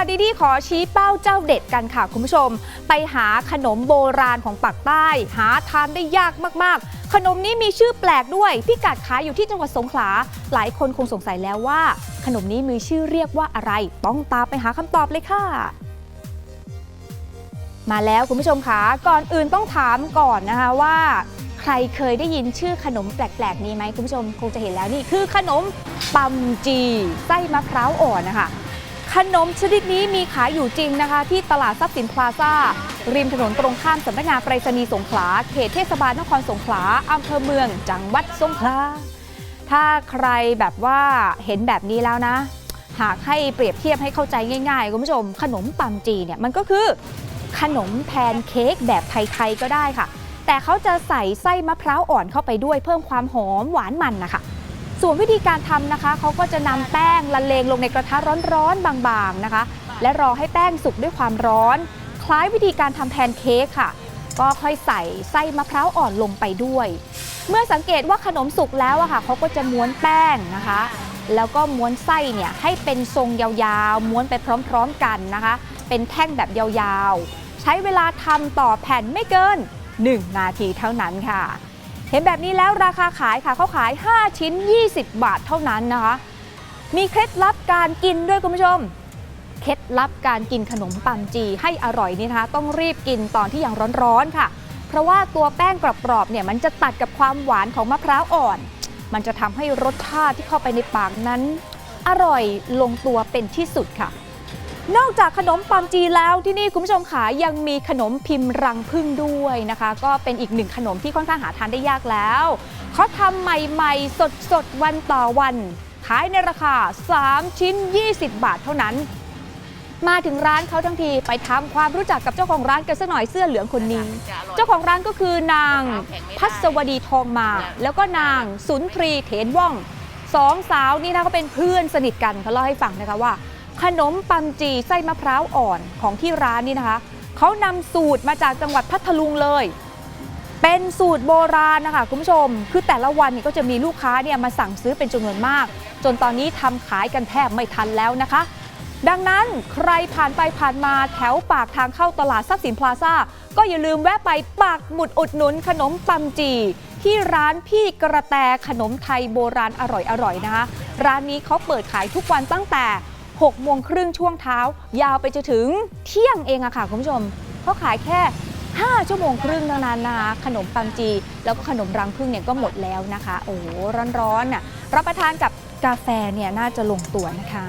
ค่ะดีดีขอชี้เป้าเจ้าเด็ดกันค่ะคุณผู้ชม ไปหาขนมโบราณของปากใต้ หาทานได้ยากมากๆ ขนมนี้มีชื่อแปลกด้วยพิกัดขายอยู่ที่จังหวัดสงขลา หลายคนคงสงสัยแล้วว่า ขนมนี้มีชื่อเรียกว่าอะไร ต้องตามไปหาคำตอบเลยค่ะมาแล้วคุณผู้ชมคะก่อนอื่นต้องถามก่อนนะคะว่า ใครเคยได้ยินชื่อขนมแปลกๆนี้ไหมคุณผู้ชมคงจะเห็นแล้วนี่คือขนมปัมจีไส้มะพร้าวอ่อนนะคะ ขนมชนิดนี้มีขายอยู่จริงนะคะ ที่ตลาดทรัพย์สินพลาซ่า ริมถนนตรงข้ามสำนักงานไปรษณีย์สงขลา เขตเทศบาลนครสงขลาอำเภอเมือง จังหวัดสงขลา ถ้าใครแบบว่าเห็นแบบนี้แล้วนะ หากให้เปรียบเทียบให้เข้าใจง่ายๆคุณผู้ชม ขนมปัมจีเนี่ยมันก็คือ ขนมแพนเค้กแบบไทยๆก็ได้ค่ะ แต่เขาจะใส่ไส้มะพร้าวอ่อนเข้าไปด้วยเพิ่มความหอมหวานมันนะคะ ส่วนวิธีการทำนะคะเขาก็จะนำแป้งละเลงลงในกระทะร้อนๆบางๆนะคะ และรอให้แป้งสุกด้วยความร้อน คล้ายวิธีการทำแพนเค้กค่ะ ก็ค่อยใส่ไส้มะพร้าวอ่อนลงไปด้วย เมื่อสังเกตว่าขนมสุกแล้วอะค่ะเขาก็จะม้วนแป้งนะคะ แล้วก็ม้วนไส้เนี่ยให้เป็นทรงยาวๆ ม้วนไปพร้อมๆกันนะคะ เป็นแท่งแบบยาวๆ ใช้เวลาทำต่อแผ่นไม่เกิน 1 นาทีเท่านั้นค่ะ เห็นแบบนี้แล้วราคาขายค่ะเขาขาย 5 ชิ้น 20 บาทเท่านั้นนะคะ มีเคล็ดลับการกินด้วยคุณผู้ชม เคล็ดลับการกินขนมปัมจีให้อร่อยนี่นะคะ ต้องรีบกินตอนที่ยังร้อนๆค่ะ เพราะว่าตัวแป้งกรอบๆเนี่ยมันจะตัดกับความหวานของมะพร้าวอ่อน มันจะทำให้รสชาติที่เข้าไปในปากนั้น อร่อยลงตัวเป็นที่สุดค่ะ นอกจากขนมปัมจีแล้วที่นี่คุณผู้ชมขายังมีขนมพิมพ์รังพึ่งด้วยนะคะ ก็เป็นอีกหนึ่งขนมที่ค่อนข้างหาทานได้ยากแล้วเขาทำใหม่ๆ สดๆ วันต่อวัน ขายในราคา 3 ชิ้น 20 บาทเท่านั้น มาถึงร้านเขาทั้งทีไปทำความรู้จักกับเจ้าของร้านกันสักหน่อยเสื้อเหลืองคนนี้ เจ้าของร้านก็คือนางพัสวดีทองมา แล้วก็นางสุนทรีเถนว่องสองสาวนี่นะก็เป็นเพื่อนสนิทกันเขาเล่าให้ฟังนะคะว่า ขนมปัมจีไส้มะพร้าวอ่อนของที่ร้านนี่นะคะเขานำสูตรมาจากจังหวัดพัทลุงเลย เป็นสูตรโบราณนะคะคุณผู้ชม คือแต่ละวันนี่ก็จะมีลูกค้าเนี่ยมาสั่งซื้อเป็นจำนวนมาก จนตอนนี้ทำขายกันแทบไม่ทันแล้วนะคะ ดังนั้นใครผ่านไปผ่านมาแถวปากทางเข้าตลาดทรัพย์สินพลาซ่า ก็อย่าลืมแวะไปปักหมุดอุดหนุนขนมปัมจีที่ร้านพี่กระแตขนมไทยโบราณอร่อยๆนะคะ ร้านนี้เขาเปิดขายทุกวันตั้งแต่ 6โมงครึ่งช่วงเท้า ยาวไปจนถึงเที่ยงเองอะค่ะคุณผู้ชมเขาขายแค่ 5 ชั่วโมงครึ่งเท่านั้นนะคะขนมปังจี แล้วก็ขนมรังพึ่งเนี่ยก็หมดแล้วนะคะ โอ้ร้อนๆน่ะรับประทานกับกาแฟเนี่ยน่าจะลงตัวนะคะ